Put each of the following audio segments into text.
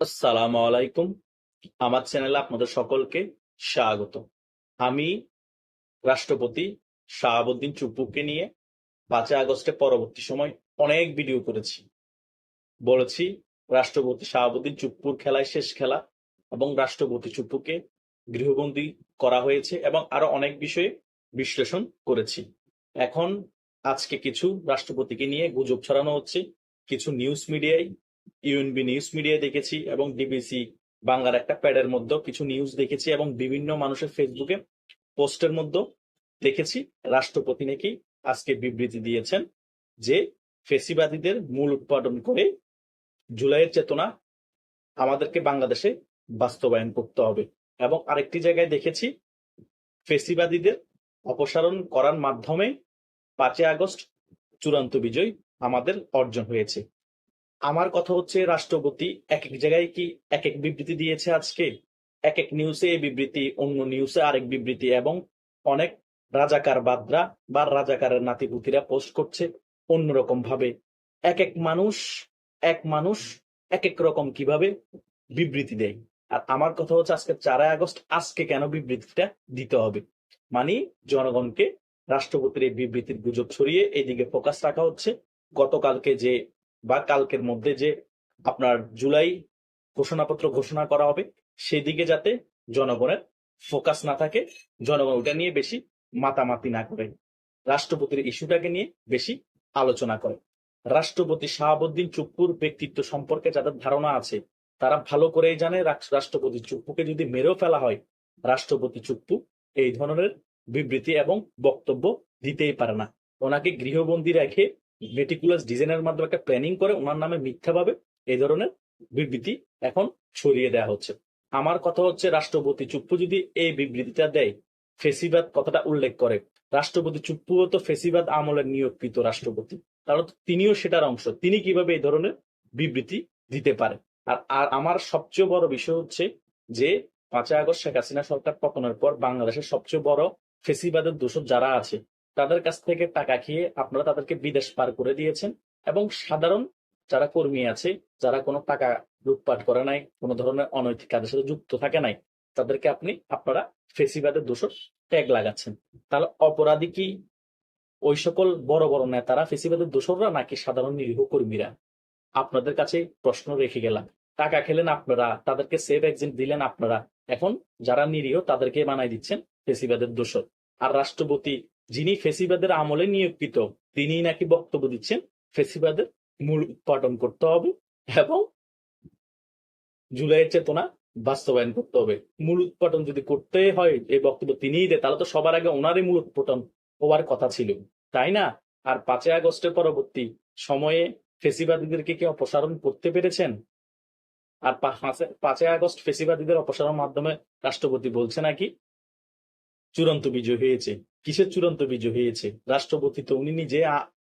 আসসালামু আলাইকুম। আমার চ্যানেলে আপনাদের সকলকে স্বাগত। আমি রাষ্ট্রপতি শাহাবুদ্দিন চুপ্পুকে নিয়ে পাঁচই আগস্টে পরবর্তী সময় অনেক ভিডিও করেছি। বলেছি, রাষ্ট্রপতি শাহাবুদ্দিন চুপ্পুর খেলায় শেষ খেলা এবং রাষ্ট্রপতি চুপ্পুকে গৃহবন্দী করা হয়েছে এবং আরও অনেক বিষয়ে বিশ্লেষণ করেছি। এখন আজকে কিছু রাষ্ট্রপতিকে নিয়ে গুজব ছড়ানো হচ্ছে, কিছু নিউজ মিডিয়ায় ইউএনবি নিউজ মিডিয়া দেখেছি এবং ডিবিসি বাংলার একটা প্যাডের মধ্যে কিছু নিউজ দেখেছি এবং বিভিন্ন মানুষের ফেসবুকে পোস্টের মধ্যে দেখেছি। রাষ্ট্রপতি নাকি আজকে বিবৃতি দিয়েছেন যে ফেসিবাদীদের মূল উৎপাদন করে জুলাইয়ের চেতনা আমাদেরকে বাংলাদেশে বাস্তবায়ন করতে হবে। এবং আরেকটি জায়গায় দেখেছি, ফেসিবাদীদের অপসারণ করার মাধ্যমে পাঁচই আগস্ট চূড়ান্ত বিজয় আমাদের অর্জন হয়েছে। আমার কথা হচ্ছে রাষ্ট্রপতি, এক এক জায়গায় কি এক এক বিবৃতি দিয়েছে আজকে? এক এক নিউজে বিবৃতি, অন্য নিউজে আরেক বিবৃতি এবং অনেক রাজাকার বাদরা বা রাজাকারের নাতিপুতিরা পোস্ট করছে অন্যরকম ভাবে এক এক মানুষ এক মানুষ এক এক রকম কীভাবে বিবৃতি দেয়? আর আমার কথা হচ্ছে আজকে চারই আগস্ট, আজকে কেন বিবৃতিটা দিতে হবে? মানে জনগণকে রাষ্ট্রপতির এই বিবৃতির গুজব ছড়িয়ে এইদিকে ফোকাস রাখা হচ্ছে। গতকালকে যে বা কালকের মধ্যে যে আপনার জুলাই ঘোষণাপত্র ঘোষণা করা হবে, সেদিকে যাতে জনগণের ফোকাস না থাকে, জনগণ ওটা নিয়ে বেশি মাতামাতি না করে, রাষ্ট্রপতির ইস্যুটাকে নিয়ে বেশি আলোচনা করে। রাষ্ট্রপতি শাহাবুদ্দিন চুপ্পুর ব্যক্তিত্ব সম্পর্কে যাদের ধারণা আছে, তারা ভালো করেই জানে রাষ্ট্রপতি চুপ্পুকে যদি মেরেও ফেলা হয়, রাষ্ট্রপতি চুপ্পু এই ধরনের বিবৃতি এবং বক্তব্য দিতেই পারে না। ওনাকে গৃহবন্দী রেখে মেটিকুলাস ডিজাইনের মাধ্যমে একটা প্ল্যানিং করে ওনার নামে মিথ্যাভাবে এই ধরনের বিবৃতি এখন ছড়িয়ে দেওয়া হচ্ছে। আমার কথা হচ্ছে রাষ্ট্রপতি চুপ্পু যদি এই বিবৃতিটা দেয়, ফেসিবাদ কথাটা উল্লেখ করে। রাষ্ট্রপতি চুপ্পুও তো ফেসিবাদ আমলের নিয়োগকৃত রাষ্ট্রপতি। কারণ তিনিও সেটার অংশ। তিনি কীভাবে এই ধরনের বিবৃতি দিতে পারে? আর আর আমার সবচেয়ে বড় বিষয় হচ্ছে যে, পাঁচই আগস্ট শেখ হাসিনা সরকার পতনের পর বাংলাদেশের সবচেয়ে বড় ফেসিবাদের দোষর যারা আছে তাদের কাছ থেকে টাকা খেয়ে আপনারা তাদেরকে বিদেশ পার করে দিয়েছেন এবং সাধারণ যারা কর্মী আছে, যারা কোনো টাকা লুটপাট করে নাই, কোনো ধরনের অনৈতিক কাজের সাথে যুক্ত থাকে নাই, তাদেরকে আপনি, আপনারা ফেসিবাদের দোষর ট্যাগ লাগাচ্ছেন। তাহলে অপরাধী কি ওই সকল বড় বড় নেতারা ফেসিবাদের দোষররা নাকি সাধারণ নিরীহ কর্মীরা? আপনাদের কাছে প্রশ্ন রেখে গেলাম। টাকা খেলেন আপনারা, তাদেরকে সেফ এক্সিট দিলেন আপনারা। এখন যারা নিরীহ, তাদেরকে বানাই দিচ্ছেন ফেসিবাদের দোষর। আর রাষ্ট্রপতি যিনি ফেসিবাদের আমলে নিয়োগকৃত তিনি নাকি বক্তব্য দিচ্ছেন, ফেসিবাদের মূল উৎপাদন করতে হবে এবং জুলাইয়ের চেতনা বাস্তবায়ন করতে হবে। মূল উৎপাদন যদি করতে হয়, এই বক্তব্য তিনিই দেয় তাহলে তো সবার আগে ওনারই মূল উৎপাদন হওয়ার কথা ছিল। তাই না? আর পাঁচই আগস্টের পরবর্তী সময়ে ফেসিবাদীদেরকে কি অপসারণ করতে পেরেছেন? আর পাঁচই আগস্ট ফেসিবাদীদের অপসারণ মাধ্যমে রাষ্ট্রপতি বলছে নাকি, চূড়ান্ত বিজয় হয়েছে। কিসের চূড়ান্ত বিজয় হয়েছে? রাষ্ট্রপতি তো উনি নিজে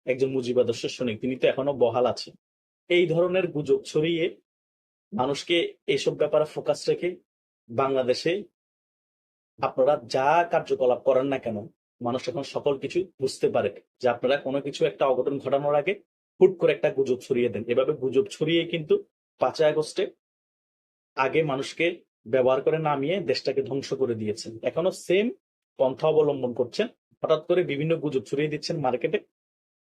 একজন মুজিবাদর্শ সৈনিক, তিনি তো এখনও বহাল আছে এই ধরনের গুজব ছড়িয়ে মানুষকে এইসব ব্যাপারে ফোকাস রেখে বাংলাদেশে আপনারা যা কার্যকলাপ করেন না কেন, মানুষ এখন সকল কিছু বুঝতে পারে যে আপনারা কোনো কিছু একটা অঘটন ঘটানোর আগে হুট করে একটা গুজব ছড়িয়ে দেন। এভাবে গুজব ছড়িয়ে কিন্তু পাঁচই আগস্টে আগে মানুষকে ব্যবহার করে নামিয়ে দেশটাকে ধ্বংস করে দিয়েছেন। এখনও সেম পন্থা অবলম্বন করছেন। হঠাৎ করে বিভিন্ন গুজব ছড়িয়ে দিচ্ছেন মার্কেটে।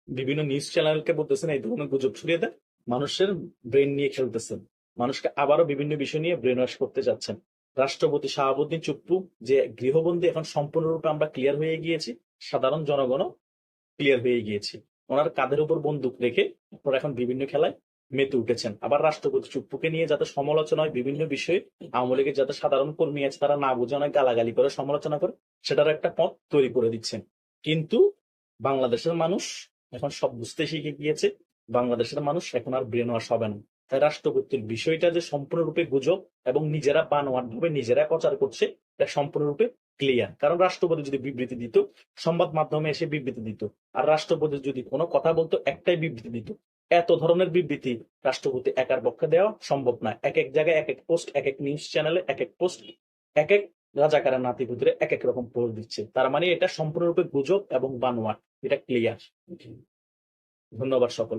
বিভিন্ন নিউজ চ্যানেলকে বলতেছেন, এই ধরনের গুজব ছড়িয়ে দেন। মানুষের ব্রেন নিয়ে খেলতেছেন। মানুষকে আবারও বিভিন্ন বিষয় নিয়ে ব্রেন ওয়াশ করতে যাচ্ছেন। রাষ্ট্রপতি শাহাবুদ্দিন চুপ্পু যে গৃহবন্দী এখন সম্পূর্ণরূপে আমরা ক্লিয়ার হয়ে গিয়েছি, সাধারণ জনগণও ক্লিয়ার হয়ে গিয়েছি। ওনার কাঁধের উপর বন্দুক রেখে এখন বিভিন্ন খেলায় মেতে উঠেছেন। আবার রাষ্ট্রপতি চুপ্পুকে নিয়ে যাতে সমালোচনা হয় বিভিন্ন বিষয়ে, আওয়ামী লীগের যাতে সাধারণ কর্মী আছে তারা না বুঝে অনেক গালাগালি করে, সমালোচনা করে সেটার একটা পথ তৈরি করে দিচ্ছেন। কিন্তু বাংলাদেশের মানুষ এখন সব বুঝতে শিখে গিয়েছে, বাংলাদেশের মানুষ এখন আর ব্রেন ওয়াশ হবে না। তাই রাষ্ট্রপতির বিষয়টা যে সম্পূর্ণরূপে গুজব এবং নিজেরা বানোয়াট ভাবে নিজেরা প্রচার করছে, এটা সম্পূর্ণরূপে ক্লিয়ার। কারণ রাষ্ট্রপতি যদি বিবৃতি দিত, সংবাদ মাধ্যমে এসে বিবৃতি দিত। আর রাষ্ট্রপতি যদি কোনো কথা বলতো, একটাই বিবৃতি দিত। এত ধরনের বিবৃতি রাষ্ট্রপতি একার পক্ষে দেওয়া সম্ভব না। এক এক জায়গায় এক এক পোস্ট এক এক নিউজ চ্যানেলে এক এক পোস্ট এক এক রাজাকারের নাতিপুতিরে এক এক রকম পোস্ট দিচ্ছে। তার মানে এটা সম্পূর্ণরূপে গুজব এবং বানোয়ার এটা ক্লিয়ার ধন্যবাদ সকল